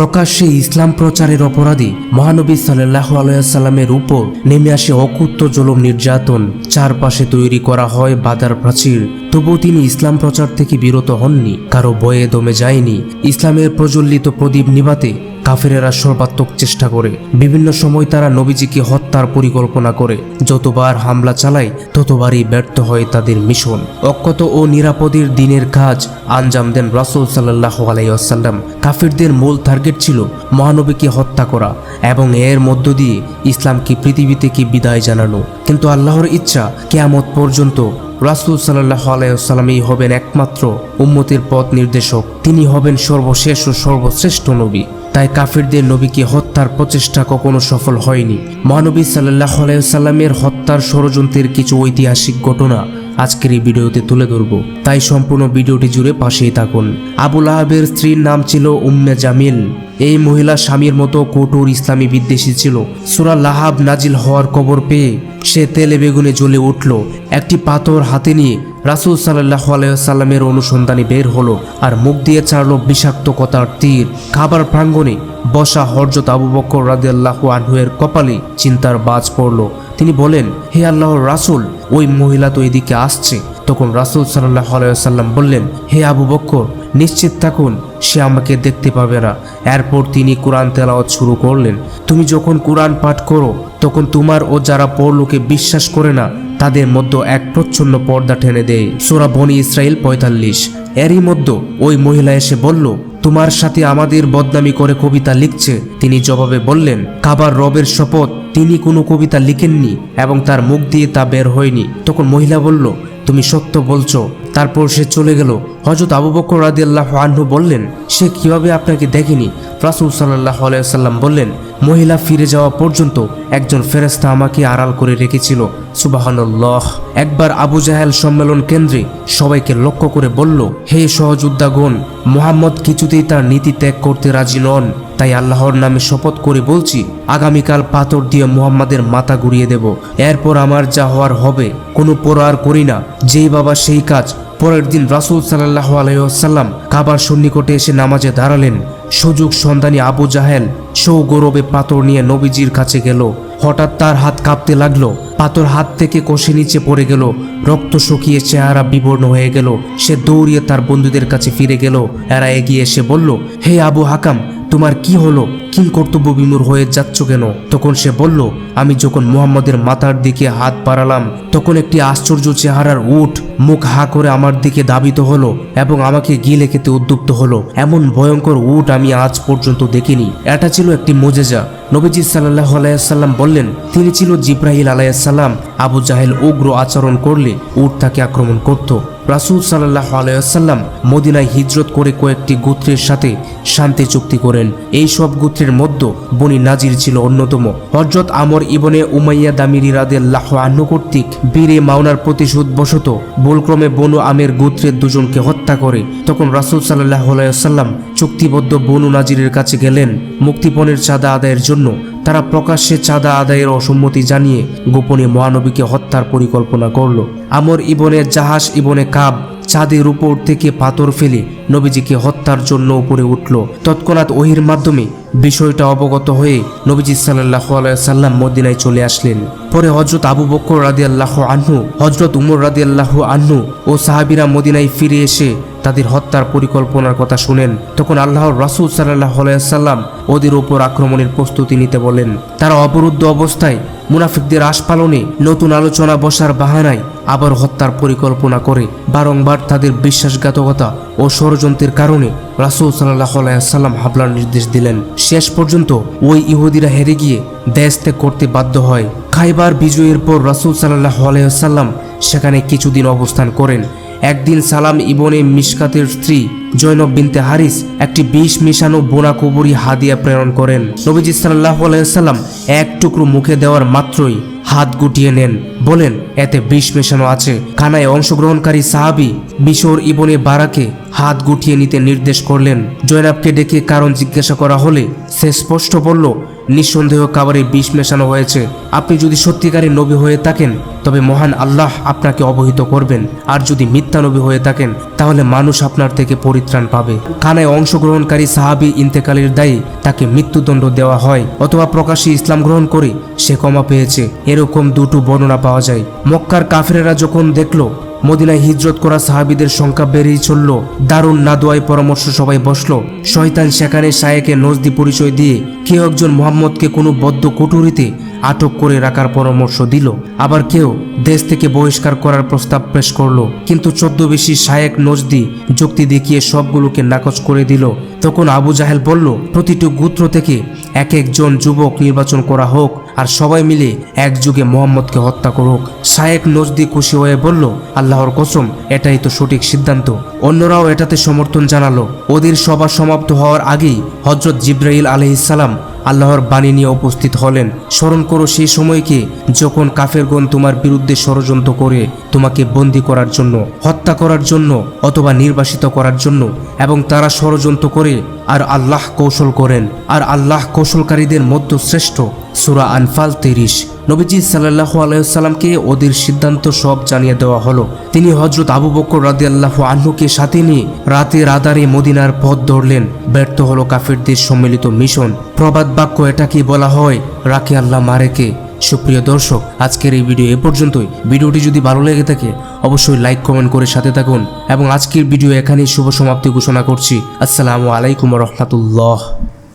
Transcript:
প্রকাশ্যে ইসলাম প্রচারের অপরাধী মহানবী সাল্লাহ আলাইসাল্লামের উপর নেমে আসে অকুত্য জলম নির্যাতন। চারপাশে তৈরি করা হয় বাদার প্রাচীর। তবুও তিনি ইসলাম প্রচার থেকে বিরত হননি, কারও বয়ে দমে যায়নি। ইসলামের প্রজ্বলিত প্রদীপ নিবাতে কাফেরেরা সর্বাত্মক চেষ্টা করে। বিভিন্ন সময় তারা নবীজিকে হত্যার পরিকল্পনা করে। যতবার হামলা চালায়, ততবারই ব্যর্থ হয় তাদের মিশন। অক্ষত ও নিরাপদের দিনের কাজ আঞ্জাম দেন রাসুল সাল্লাহ আলাইসাল্লাম কাফিরদের মূল টার্গেট ছিল মহানবীকে হত্যা করা এবং এর মধ্য দিয়ে ইসলামকে, পৃথিবী থেকে বিদায় জানানো। কিন্তু আল্লাহর ইচ্ছা কেয়ামত পর্যন্ত রাসুল সাল্লাহ আলাইসাল্লামই হবেন একমাত্র উম্মতির পথ নির্দেশক। তিনি হবেন সর্বশেষ ও সর্বশ্রেষ্ঠ নবী। তাই কাফিরদের নবীকে হত্যার প্রচেষ্টা কখনো সফল হয়নি। মহানবী সাল্লাহ আলাইসাল্লামের হত্যার ষড়যন্ত্রের কিছু ঐতিহাসিক ঘটনা আজকের এই ভিডিওতে তুলে ধরব। তাই সম্পূর্ণ ভিডিওটি জুড়ে পাশেই থাকুন। আবুল আহাবের স্ত্রীর নাম ছিল উম্মে জামিল। এই মহিলা স্বামীর মতো কঠোর ইসলামী বিদ্বেষী ছিল। সুরা লাহাব নাজিল হওয়ার খবর পেয়ে সে তেলে বেগুনে জ্বলে উঠল। একটি পাথর হাতে নিয়ে রাসুল সাল্লাহ আলাইসাল্লামের অনুসন্ধানে বের হলো আর মুখ দিয়ে ছাড়লো বিষাক্ত কথার তীর। খাবার প্রাঙ্গণে বসা হরজত আবু বকর রাদিয়াল্লাহ আনহুয়ের কপালে চিন্তার বাজ পড়ল। তিনি বলেন, হে আল্লাহর রাসুল, ওই মহিলা তো এদিকে আসছে। তখন রাসুল সাল্লাহ আলাইসাল্লাম বললেন, হে আবু বক্কর, নিশ্চিত থাকুন, সে আমাকে দেখতে পাবে না। এরপর তিনি কোরআন তেলাওয়াত শুরু করলেন। তুমি যখন কোরআন পাঠ করো, তখন তোমার ও যারা পড়লোকে বিশ্বাস করে না, তাদের মধ্যে এক প্রচ্ছন্ন পর্দা টেনে দেয়। সোরা বনি ইসরায়েল পঁয়তাল্লিশ। এরই মধ্যে ওই মহিলা এসে বলল, তোমার সাথে আমাদের বদনামি করে কবিতা লিখছে। তিনি জবাবে বললেন, কাবার রবের শপথ তিনি কোনো কবিতা লিখেননি এবং তার মুখ দিয়ে তা বের হয়নি। তখন মহিলা বলল তুমি সত্য বলছো। তারপর সে চলে গেল। হজরত আবু বকর রাদিয়াল্লাহ আনহু বললেন, সে কীভাবে আপনাকে দেখেনি? রাসুল সাল্লাহ আলাইসাল্লাম বললেন, মহিলা ফিরে যাওয়া পর্যন্ত একজন ফেরেস্তা আমাকে আড়াল করে রেখেছিল। সুবাহানুল্লাহ। একবার আবু জাহেল সম্মেলন কেন্দ্রে সবাইকে লক্ষ্য করে বলল, হে সহযোদ্ধাগণ, মোহাম্মদ কিছুতেই তার নীতি ত্যাগ করতে রাজি নন। তাই আল্লাহর নামে শপথ করে বলছি, আগামীকাল পাথর দিয়ে মুহাম্মাদের মাথা ঘুরিয়ে দেব। এরপর আমার যা হওয়ার হবে, কোনো পরার করি না। যেই বাবা সেই কাজ। পরের দিন রাসুল সাল্লাহ আলাইসাল্লাম কাবার সন্নিকটে এসে নামাজে দাঁড়ালেন। সুযোগ সন্ধানী আবু জাহেল সৌগৌরবে পাথর নিয়ে নবীজির কাছে গেল। হঠাৎ তার হাত কাঁপতে লাগল। পাথর হাত থেকে কষে নিচে পড়ে গেল। রক্ত শুকিয়ে চেহারা বিবর্ণ হয়ে গেল। সে দৌড়িয়ে তার বন্ধুদের কাছে ফিরে গেল। এরা এগিয়ে এসে বলল, হে আবু হাকাম তোমার কি হলো? কিন কর্তব্য বিমূর হয়ে যাচ্ছ কেন? তখন সে বলল, আমি যখন মুহাম্মদের মাথার দিকে হাত বাড়ালাম, তখন একটি আশ্চর্য চেহারার উঠ মুখ হা করে আমার দিকে দাবিত হলো এবং আমাকে গিলে খেতে উদ্যুক্ত হলো। এমন ভয়ঙ্কর উট আমি আজ পর্যন্ত দেখিনি। এটা ছিল একটি মোজেজা। নবীজি সাল্লাহ আলাইসাল্লাম বললেন, তিনি ছিল জিব্রাহিল আলাইসাল্লাম আবু জাহেল উগ্র আচরণ করলে উট তাকে আক্রমণ করত। রাসুল সাল্লাহ আলাইসাল্লাম মদিনায় হিজরত করে কয়েকটি গোত্রের সাথে শান্তি চুক্তি করেন। এই সব গোত্রের মধ্য বনি নাজির ছিল অন্যতম। হজরত আমর ইবনে উমাইয়া দামিরি রাদেল্লাহ আহ্ন কর্তৃক বীরে মাওনার প্রতিশোধ বশত ভুলক্রমে বনু আমের গোত্রের দুজনকে হত্যা করে। তখন রাসুল সাল্লাহ আলাইসাল্লাম চুক্তিবদ্ধ বনু নাজিরের কাছে গেলেন। মুক্তিপণের চাঁদা আদায়ের জন্য তারা প্রকাশ্যে চাঁদা আদায়ের অসম্মতি জানিয়ে গোপনে মহানবীকে হত্যার পরিকল্পনা করল। আমর ইবনে জাহাজ ইবনে কাব চাঁদের উপর থেকে পাথর ফেলে নবীজিকে হত্যার জন্য উপরে উঠল। তৎক্ষণাৎ ওহির মাধ্যমে বিষয়টা অবগত হয়ে নবীজি সাল্লাহ সাল্লাম মদিনায় চলে আসলেন। পরে হজরত আবু বকর রাদি আল্লাহ আহ্নু হজরত উমর রাদি আল্লাহ আহ্নু ও সাহাবিরা মদিনায় ফিরে এসে তাদের হত্যার পরিকল্পনার কথা শুনেন, তখন আল্লাহর রাসুল সাল্লাহ সাল্লাম ওদের উপর আক্রমণের প্রস্তুতি নিতে বলেন। তারা অবরুদ্ধ অবস্থায় মুনাফিকদের আশপালনে নতুন আলোচনা বসার বাহানায় আবার হত্যার পরিকল্পনা করে। বারংবার তাদের বিশ্বাসঘাতকতা ও ষড়যন্ত্রের কারণে রাসুল সাল্লাহ সাল্লাম হাবলার নির্দেশ দিলেন। শেষ পর্যন্ত ওই ইহুদিরা হেরে গিয়ে দেশ ত্যাগ করতে বাধ্য হয়। খাইবার বিজয়ের পর রাসুল সাল্লাহ আলাইসাল্লাম সেখানে কিছুদিন অবস্থান করেন। একদিন সালাম ইবনে মিশকাতের স্ত্রী জৈনব বিনতে হারিস একটি বিষ মিশানো বোনা কবরী হাদিয়া প্রেরণ করেন। নবীজি সাল্লাহ আলাইসাল্লাম এক টুকরো মুখে দেওয়ার মাত্রই হাত গুটিয়ে নেন। বলেন, এতে বিষ মেশানো আছে। খানায় অংশগ্রহণকারী সাহাবি বিশোর ইবনে বারাকে হাত গুটিয়ে নিতে নির্দেশ করলেন। জয়নাবকে ডেকে কারণ জিজ্ঞাসা করা হলে সে স্পষ্ট বলল নিঃসন্দেহ কাবারে বিষ মেশানো হয়েছে। আপনি যদি সত্যিকারের নবী হয়ে থাকেন, তবে মহান আল্লাহ আপনাকে অবহিত করবেন। আর যদি মিথ্যা নবী হয়ে থাকেন, তাহলে মানুষ আপনার থেকে পরিত্রাণ পাবে। খানায় অংশগ্রহণকারী সাহাবি ইন্তেকালের দায়ে তাকে মৃত্যুদণ্ড দেওয়া হয়, অথবা প্রকাশ্যে ইসলাম গ্রহণ করে সে ক্ষমা পেয়েছে। এরকম দুটো বর্ণনা পাওয়া যায়। মক্কার কাফেরেরা যখন দেখল মদিনায় হিজরত করা সাহাবিদের সংখ্যা বেড়েই চলল। দারুণ নাদোয়ায় পরামর্শ সবাই বসল। শয়তান সেখানে শায়েকে নজদি পরিচয় দিয়ে কেউ একজন মোহাম্মদকে কোনো বদ্ধ কুটুরিতে আটক করে রাখার পরামর্শ দিল। আবার কেউ দেশ থেকে বহিষ্কার করার প্রস্তাব পেশ করল। কিন্তু চোদ্দ বেশি শায়েক নজদি যুক্তি দেখিয়ে সবগুলোকে নাকচ করে দিল। তখন আবু জাহেল বলল, প্রতিটি গোত্র থেকে এক একজন যুবক নির্বাচন করা হোক আর সবাই মিলে একযুগে মোহাম্মদকে হত্যা করুক। শায়েক নজদি খুশি হয়ে বলল, আল্লাহর কসম, এটাই তো সঠিক সিদ্ধান্ত। অন্যরাও এটাতে সমর্থন জানালো। ওদের সভা সমাপ্ত হওয়ার আগেই হজরত জিব্রাইল আলহিসাল্লাম আল্লাহর বাণী নিয়ে উপস্থিত হলেন। স্মরণ করো সেই সময়কে যখন কাফেরগণ তোমার বিরুদ্ধে ষড়যন্ত্র করে তোমাকে বন্দি করার জন্য, হত্যা করার জন্য অথবা নির্বাসিত করার জন্য, এবং তারা ষড়যন্ত্র করে আর আল্লাহ কৌশল করেন, আর আল্লাহ কৌশলকারীদের মধ্য শ্রেষ্ঠ। সুরা আনফাল তিরিশ। নবীজি সাল্লাহ আলাইসাল্লামকে ওদের সিদ্ধান্ত সব জানিয়ে দেওয়া হলো। তিনি হজরত আবু বকর রাদি আল্লাহ আহ্নুকে সাথে নিয়ে রাতের আধারে মদিনার পথ ধরলেন। ব্যর্থ হলো কাফেরদের সম্মিলিত মিশন। প্রবাদ বাক্য এটাকে বলা হয় রাকে আল্লাহ মারেকে। সুপ্রিয় দর্শক, আজকের এই ভিডিও এ পর্যন্তই। ভিডিওটি যদি ভালো লেগে থাকে, অবশ্যই লাইক কমেন্ট করে সাথে থাকুন। এবং আজকের ভিডিও এখানেই শুভ সমাপ্তি ঘোষণা করছি। আসসালামু আলাইকুম রহমতুল্লাহ।